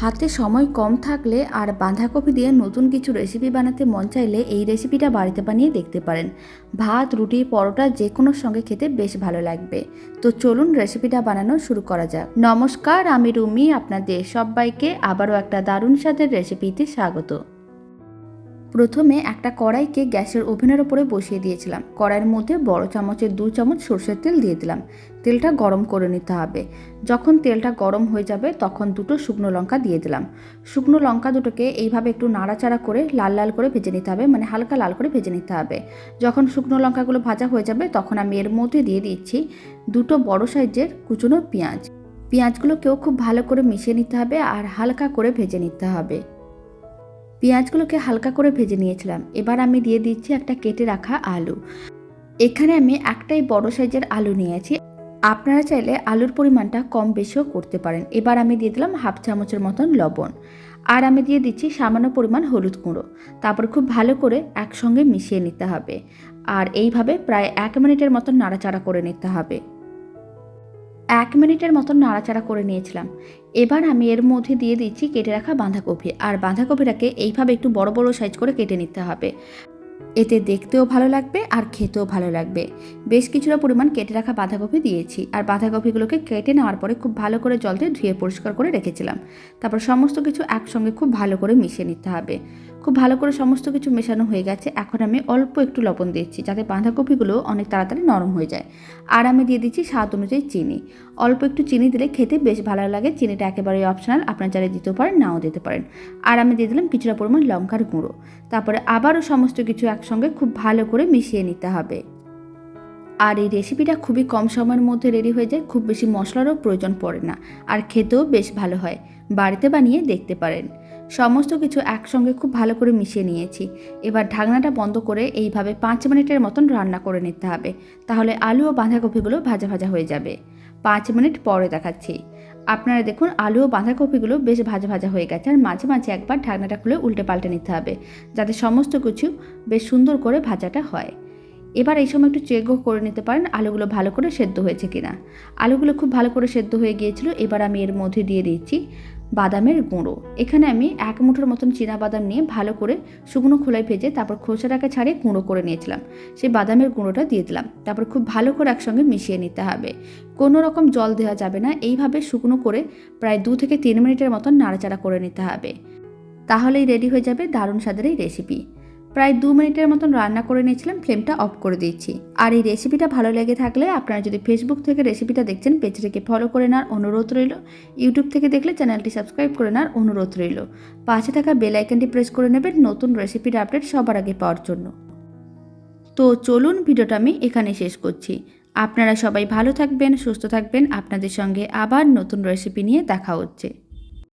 হাতে সময় কম থাকলে আর বাঁধাকপি দিয়ে নতুন কিছু রেসিপি বানাতে মন চাইলে এই রেসিপিটা বাড়িতে বানিয়ে দেখতে পারেন। ভাত, রুটি, পরোটা যে কোনো সঙ্গে খেতে বেশ ভালো লাগবে। তো চলুন রেসিপিটা বানানো শুরু করা যাক। নমস্কার, আমি রুমি, আপনাদের সবাইকে আবারও একটা দারুণ স্বাদের রেসিপিতে স্বাগত। প্রথমে একটা কড়াইকে গ্যাসের ওভেনের ওপরে বসিয়ে দিয়েছিলাম। কড়াইয়ের মধ্যে বড় চামচের দু চামচ সর্ষের তেল দিয়ে দিলাম। তেলটা গরম করে নিতে হবে। যখন তেলটা গরম হয়ে যাবে, তখন দুটো শুকনো লঙ্কা দিয়ে দিলাম। শুকনো লঙ্কা দুটোকে এইভাবে একটু নাড়াচাড়া করে লাল লাল করে ভেজে নিতে হবে মানে হালকা লাল করে ভেজে নিতে হবে। যখন শুকনো লঙ্কাগুলো ভাজা হয়ে যাবে, তখন আমি এর মধ্যে দিয়ে দিচ্ছি দুটো বড় সাইজের কুচনো পেঁয়াজ। পেঁয়াজগুলোকেও খুব ভালো করে মিশিয়ে নিতে হবে আর হালকা করে ভেজে নিতে হবে। পেঁয়াজগুলোকে হালকা করে ভেজে নিয়েছিলাম। এবার আমি দিয়ে দিচ্ছি একটা কেটে রাখা আলু। এখানে আমি একটাই বড় সাইজের আলু নিয়েছি। আপনারা চাইলে আলুর পরিমাণটা কম বেশিও করতে পারেন। এবার আমি দিয়ে দিলাম হাফ চামচের মতন লবণ। আর আমি দিয়ে দিচ্ছি সামান্য পরিমাণ হলুদ গুঁড়ো। তারপর খুব ভালো করে একসঙ্গে মিশিয়ে নিতে হবে। আর এইভাবে প্রায় এক মিনিটের মতন নাড়াচাড়া করে নিতে হবে। এক মিনিটের মতন নাড়াচাড়া করে নিয়েছিলাম। এবার আমি এর মধ্যে দিয়ে দিচ্ছি কেটে রাখা বাঁধাকপি। আর বাঁধাকপিটাকে এইভাবে একটু বড় বড় সাইজ করে কেটে নিতে হবে। এতে দেখতেও ভালো লাগবে আর খেতেও ভালো লাগবে। বেশ কিছুটা পরিমাণ কেটে রাখা বাঁধাকপি দিয়েছি আর বাঁধাকপিগুলোকে কেটে নেওয়ার পরে খুব ভালো করে জল দিয়ে ধুয়ে পরিষ্কার করে রেখেছিলাম। তারপর সমস্ত কিছু একসঙ্গে খুব ভালো করে মিশিয়ে নিতে হবে। খুব ভালো করে সমস্ত কিছু মেশানো হয়ে গেছে। এখন আমি অল্প একটু লবণ দিচ্ছি যাতে বাঁধাকপিগুলো অনেক তাড়াতাড়ি নরম হয়ে যায়। আর আমি দিয়ে দিচ্ছি স্বাদ অনুযায়ী চিনি। অল্প একটু চিনি দিলে খেতে বেশ ভালো লাগে। চিনিটা একেবারেই অপশনাল। আপনার চাইলে দিতেও পারেন, নাও দিতে পারেন। আর আমি দিয়ে দিলাম কিছুটা পরিমাণ লঙ্কার গুঁড়ো। তারপরে আবারও সমস্ত কিছু একসঙ্গে খুব ভালো করে মিশিয়ে নিতে হবে। আর এই রেসিপিটা খুবই কম সময়ের মধ্যে রেডি হয়ে যায়, খুব বেশি মশলারও প্রয়োজন পড়ে না। আর খেতেও বেশ ভালো হয়। বাড়িতে বানিয়ে দেখতে পারেন। সমস্ত কিছু একসঙ্গে খুব ভালো করে মিশিয়ে নিয়েছি। এবার ঢাকনাটা বন্ধ করে এইভাবে পাঁচ মিনিটের মতন রান্না করে নিতে হবে। তাহলে আলু ও বাঁধাকপিগুলো ভাজা ভাজা হয়ে যাবে। পাঁচ মিনিট পরে দেখাচ্ছি। আপনারা দেখুন, আলু ও বাঁধাকপিগুলো বেশ ভাজা ভাজা হয়ে গেছে আর মাঝে মাঝে একবার ঢাকনাটা খুলে উল্টে পাল্টে নিতে হবে, যাতে সমস্ত কিছু বেশ সুন্দর করে ভাজাটা হয়। এবার এই সময় একটু চেকও করে নিতে পারেন, আলুগুলো ভালো করে সেদ্ধ হয়েছে কিনা। আলুগুলো খুব ভালো করে সেদ্ধ হয়ে গিয়েছিল, এবার আমি এর মধ্যে দিয়ে দিচ্ছি বাদামের গুঁড়ো। এখানে আমি এক মুঠোর মতন চীনা বাদাম নিয়ে ভালো করে শুকনো খোলায় ভেজে তারপর খোসাটাকে ছাড়িয়ে গুঁড়ো করে নিয়েছিলাম। সেই বাদামের গুঁড়োটা দিয়ে দিলাম। তারপর খুব ভালো করে একসঙ্গে মিশিয়ে নিতে হবে। কোনো রকম জল দেওয়া যাবে না, এইভাবে শুকনো করে প্রায় দু থেকে তিন মিনিটের মতন নাড়াচাড়া করে নিতে হবে। তাহলেই রেডি হয়ে যাবে দারুণ স্বাদের এই রেসিপি। প্রায় দু মিনিটের মতন রান্না করে নিয়েছিলাম, ফ্লেমটা অফ করে দিচ্ছি আর এই রেসিপিটা ভালো লেগে থাকলে আপনারা যদি ফেসবুক থেকে রেসিপিটা দেখছেন, পেজটাকে ফলো করে নেওয়ার অনুরোধ রইল। ইউটিউব থেকে দেখলে চ্যানেলটি সাবস্ক্রাইব করে নেওয়ার অনুরোধ রইল। পাশে থাকা বেল আইকনটি প্রেস করে নেবেন নতুন রেসিপির আপডেট সবার আগে পাওয়ার জন্য। তো চলুন ভিডিওটা আমি এখানে শেষ করছি। আপনারা সবাই ভালো থাকবেন, সুস্থ থাকবেন। আপনাদের সঙ্গে আবার নতুন রেসিপি নিয়ে দেখা হচ্ছে।